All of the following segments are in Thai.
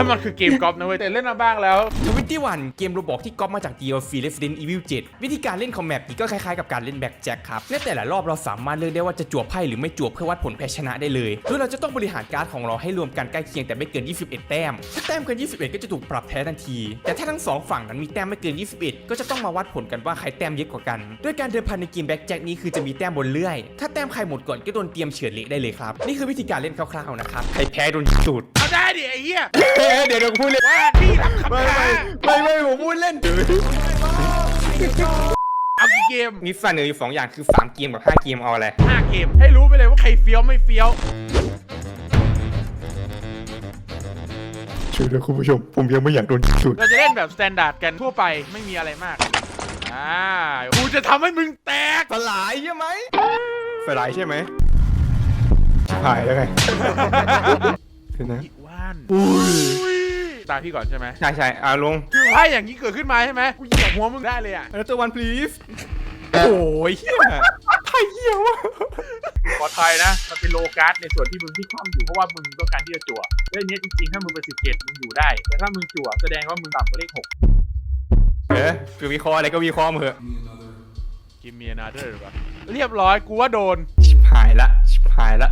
ว่ามันคือเกมกอล์ฟนะเว้ยแต่เล่นมาบ้างแล้ว21เกมโรบอกที่ก๊อปมาจาก DLC Resident Evil 7 วิธีการเล่นของแมปนี้ก็คล้ายๆกับการเล่นแบ็กแจ็คครับในแต่ละรอบเราสามารถเลือกได้ว่าจะจั่วไพ่หรือไม่จั่วเพื่อวัดผลแพ้ชนะได้เลยโดยเราจะต้องบริหารการ์ดของเราให้รวมกันใกล้เคียงแต่ไม่เกิน 21 แต้ม ถ้าแต้มเกิน 21 ก็จะถูกปรับแพ้ทันที แต่ถ้าทั้งสองฝั่งนั้นมีแต้มไม่เกิน 21 ก็จะต้องมาวัดผลกันว่าใครแต้มเยอะกว่ากัน ด้วยการเดิมพันในเกมแบ็กแจ็คนี้คือจะมีแต้มบนเลื่อย ถ้าแต้มใครหมดก่อนก็โดนเตรียมเฉือนเละได้เลยครับ นี่คือวิธีการเล่นคร่าวๆนะครับ ใครแพ้โดนจุดเอา ได้ดิไอ้เหี้ยเดี๋ยวเดี๋ยวพูดเล่นว่าพี่รับคำไม่ท้าไม่ไม่ไม่ผมพูดเล่นเอากี่เกมมีเสนออยู่สองอย่างคือ3เกมกับ5เกมเอาอะไรห้าเกม ให้รู้ไปเลยว่าใครเฟี้ยวไม่เฟี้ยวช่วยด้วยคุณผู้ชม ผมยังไม่อยากโดนจุด เราจะเล่นแบบสแตนดาร์ดกันทั่วไปไม่มีอะไรมาก อ่ากูจะทำให้มึงแตกสลายใช่ไหมสลายใช่ไหมหายแล้วไงเห็นนะอีกว่านตามพี่ก่อนใช่ไหมใช่ใช่อ่าลงคือไพ่อย่างนี้เกิดขึ้นมาใช่ไหมกูเหยียบหัวมึงได้เลยอะ another one please โอ้ยเฮียไทยเฮียวะขอทายนะ มันเป็นโลการ์ดในส่วนที่มึงที่คว่ำอยู่เพราะว่ามึงต้องการที่จะจั่วเรื่องนี้จริงๆ ถ้ามึงเป็นสิบเจ็ดมึงอยู่ได้ แต่ถ้ามึงจั่วแสดงว่ามึงต่ำกว่าเลขหกเออคือวิเคราะห์อะไรก็วิเคราะห์มาเถอะกิมเมียนาเดอร์หรือเปล่าเรียบร้อยกูว่าโดนชิบหายละชิบหายละ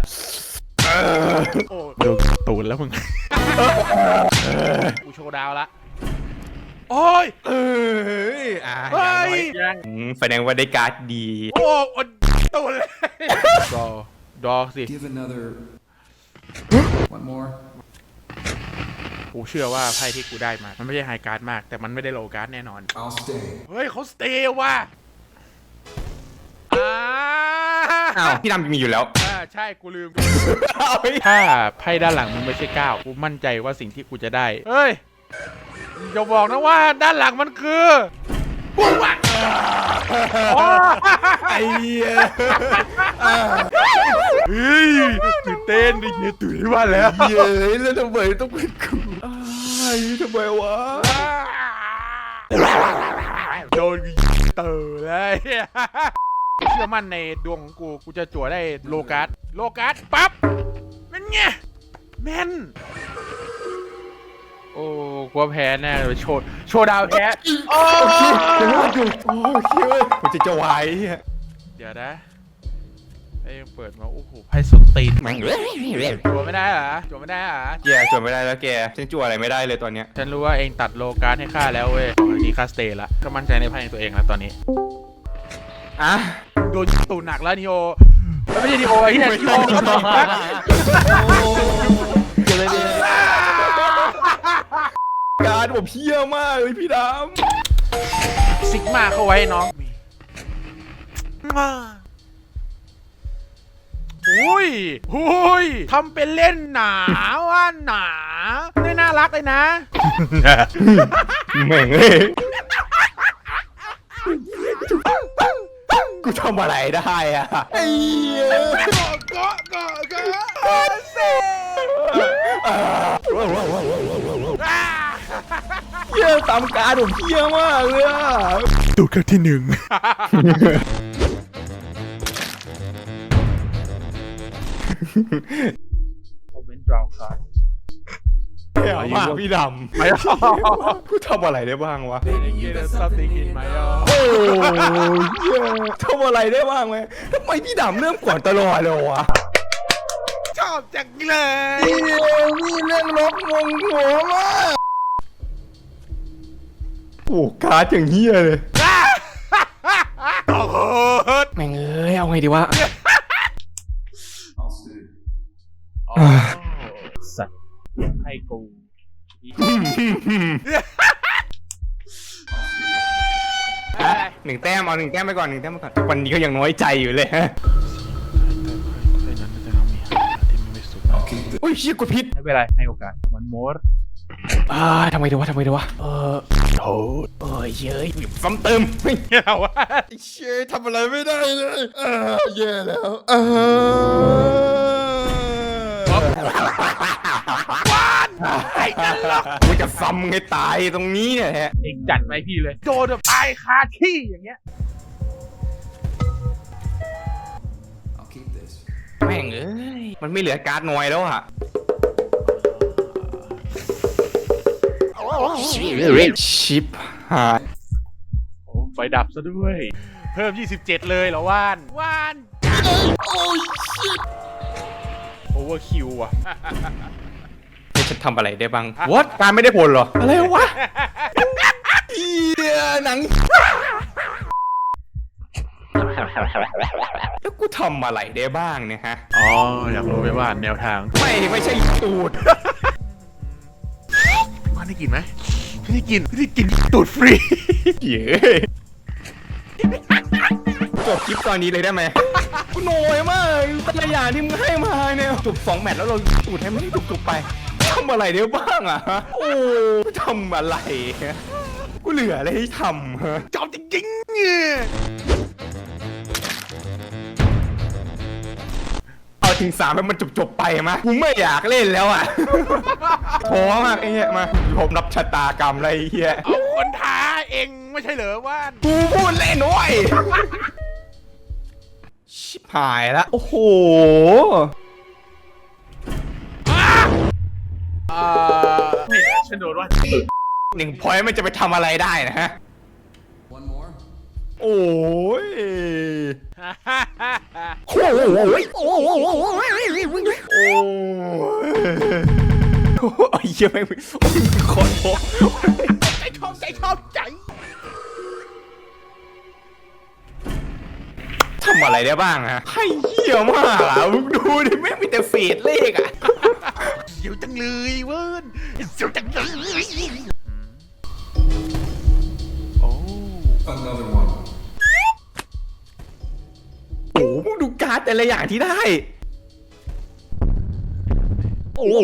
โอ้โดนตูนแล้วมึงกูโชว์ดาวละ โอ้ย เอออ่าเฮ้ย ยังอืมแสดงว่าได้การ์ดดีโอ้อดตูนเลยดอดอสิ Give another. One more. กูเชื่อว่าไพ่ที่กูได้มา มันไม่ใช่ไฮการ์ดมาก แต่มันไม่ได้โลการ์ดแน่นอน I'll stay. เฮ้ยเขาสเตย์ว่ะอ่า อ้าวพี่ดำมีอยู่แล้วอ่าใช่กูลืมเอาเฮ้ยถ้าไพ่ด้านหลังมึงไม่ใช่เก้ากูมั่นใจว่าสิ่งที่กูจะได้ เฮ้ยอย่าบอกนะว่าด้านหลังมันคือพวกวักอ๋อไอ้เหี้ยเฮ้ยตื่นเต้นดิเหี้ยตื่นมาแล้ว เย้ยแล้วทำไมต้องเป็นกูไอ้ทำไมวะโดนกูเตอเลย เชื่อมั่นในดวงของกู กูจะจั่วได้โลการ์ดโลการ์ดปั๊บเป็นไงแม่น โอ้กลัวแพ้แน่เลยโชว์โชว์ดาวแพ้โอ้ยังรอดอยู่โอ้ยเฮ้ยผมจะจะไหวเหี้ยเดี๋ยวนะไอ้ยังเปิดมาโอ้โหไพ่สตีนแม่งเอ้ยจั่วไม่ได้เหรอจั่วไม่ได้เหรอ แกจดไม่ได้แล้วแกฉันจั่วอะไรไม่ได้เลยตอนเนี้ยฉันรู้ว่าเองตัดโลการ์ดให้ข้าแล้วเว้ยอันนี้ข้าสเตย์ละก็มั่นใจในไพ่ในตัวเองแล้วตอนนี้ อะโดนตูนหนักแล้วนิโอไม่ใช่นิโอไอ้ที่นิโอก็ตกนะการผมเพี้ยมากเลยพี่ดซิกมาเข้าไว้น้องมาอุ้ยหุยทำเป็นเล่นหนาว่าหนาไม่น่ารักเลยนะำแม่งเอ้ย กูทำอะไรได้อะไอ้เหี้ยก็ก็ก็ก็เซ่เพี้ยตามการผมเพี้ยมากเลยอะตูดครั้งที่หนึ่ง เพี้ยมากพี่ดไม่เอาำกูทำอะไรได้บ้างวะ There's something in my eye โอ้ยเหี้ยทำอะไรได้บ้างไหมทำไมพี่ดำเริ่มก่อนตลอดเลยวะชอบจังเลยเฮ้ยนี่เรื่องลกงงหัวมากโอ้การ์ดอย่างเฮียเลย โอ้โหแม่งเอ้ย เอาไงดีวะ ให้กูหนึ่งแต้มเอาหนึ่งแต้มไปก่อนหนึ่งแต้มไปก่อนวันนี้ก็ยังน้อยใจอยู่เลยฮะ I'll keep this. อุ้ยเชี่ยกดผิดไม่เป็นไรให้โอกาสมันมดอ่าทำไมดีวะทำไมดีวะเออโอ้เอ้ยเย้ยซ้ำเติมเฮ้ยเงี้ยวะเชี่ยทำอะไรไม่ได้เลยเออแย่แล้วเออ ไอ้กันหรอกกูจะซ้ำให้ตายตรงนี้เนี่ยฮะเองจัดไปพี่เลย โดนแบบตายคาที่อย่างเงี้ย I'll keep this. แม่งเอ้ยมันไม่เหลือการ์ดน้อยแล้วอะชิปหายโอ้ไฟดับซะด้วย เพิ่ม 27 เลยเหรอว่านว่านโอ้ยชิตโอเวอร์คิวอะให้ฉัน ทำอะไรได้บ้างวัดการไม่ได้ผลเหรอ อะไรวะเหี้ยหนัง แล้วกูทำอะไรได้บ้างเนี่ยฮะ อ๋อ อยากรู้ไหมว่าแนวทางไม่ไม่ใช่ตูด ว่านได้กินไหมไม่ได้กินไม่ได้กินตูดฟรี เย้จบคลิปตอนนี้เลยได้ไหม กูโนยมากแต่ละอย่างที่มึงให้มาเนี่ยจบสองแมตช์แล้วเราตูดให้มันจบๆไปทำอะไรได้บ้างอะฮะโอ้ทำอะไรฮะกูเหลืออะไรให้ทำฮะจอบจริงๆเนี่ยเอาถึงสามให้มันจบๆไปมากูไม่อยากเล่นแล้วอะพอมากไอ้เหี้ยมาผมรับชะตากรรมอะไรไอ้เหี้ยเอาคนท้าเองไม่ใช่เหรอว่านกูพูดเล่นน้อย ชิบหายละ โอ้โห เอ่าไม่นะฉันโดนว่าหนึ่งพอยต์มันจะไปทำอะไรได้นะฮะ One more. โอ้ยโอ้ยโอ้ยโอ้ยเหี้ยไม่งโอ้ยขอโทษใจชอบใจชอบใจทำอะไรได้บ้างอะให้เหี้ยมากอะมึงดูดิไม่งมีแต่เศษเลขอะเสียวจังเลยเวิร์นเสียวจังเลยโอ้ Another one. โอ้โหมึงดูการ์ดแต่ละอย่างที่ได้ โอ้โห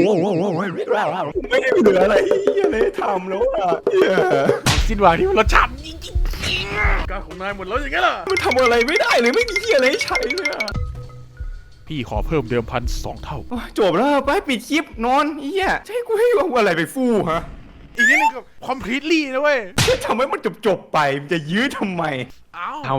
ไม่ได้เหลืออะไรเหี้ยเลยทำแล้วอะเหี้ยสิ้นหวังที่มันรสชาติจริงๆการของนายหมดแล้วอย่างนั้นเหรอ มันทำอะไรไม่ได้เลยไม่มีเหี้ยอะไรให้ใช้เลยอะ พี่ขอเพิ่มเดิมพันสองเท่า โอ้ยจบแล้วไปปิดคลิปนอนเหี้ยจะให้กูให้เอาอะไรไปฟู่ฮะอีกนิดนึงกับ completely นะเว้ย จะทำให้มันจบจบๆไปมันจะยื้อทำไม เอ้าเอา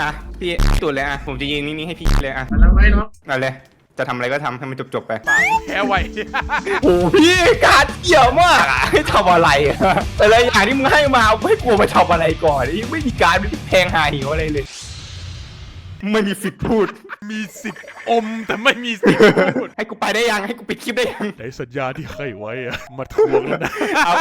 อะพี่ตุดเลยอะผมจะยืนนิ่งๆให้พี่เลยอะแล้วไหมเนาะเอาเลย จะทำอะไรก็ทำให้มันจบๆไป แพ้ไว โอ้พี่การเกี่ยวมากอะให้ทำอะไรอะแต่ละอย่างที่มึงให้มาให้กูไปทำอะไรก่อนยังไม่มีการไม่มีแพงหาหิวอะไรเลย ไม่มีสิทธิ์พูด มีสิทธิ์อมแต่ไม่มีสิทธิ์พูดให้กูไปได้ยังให้กูปิดคลิปได้ยัง ในสัญญาที่ให้ไว้อะมาทวงแล้วนะ เอา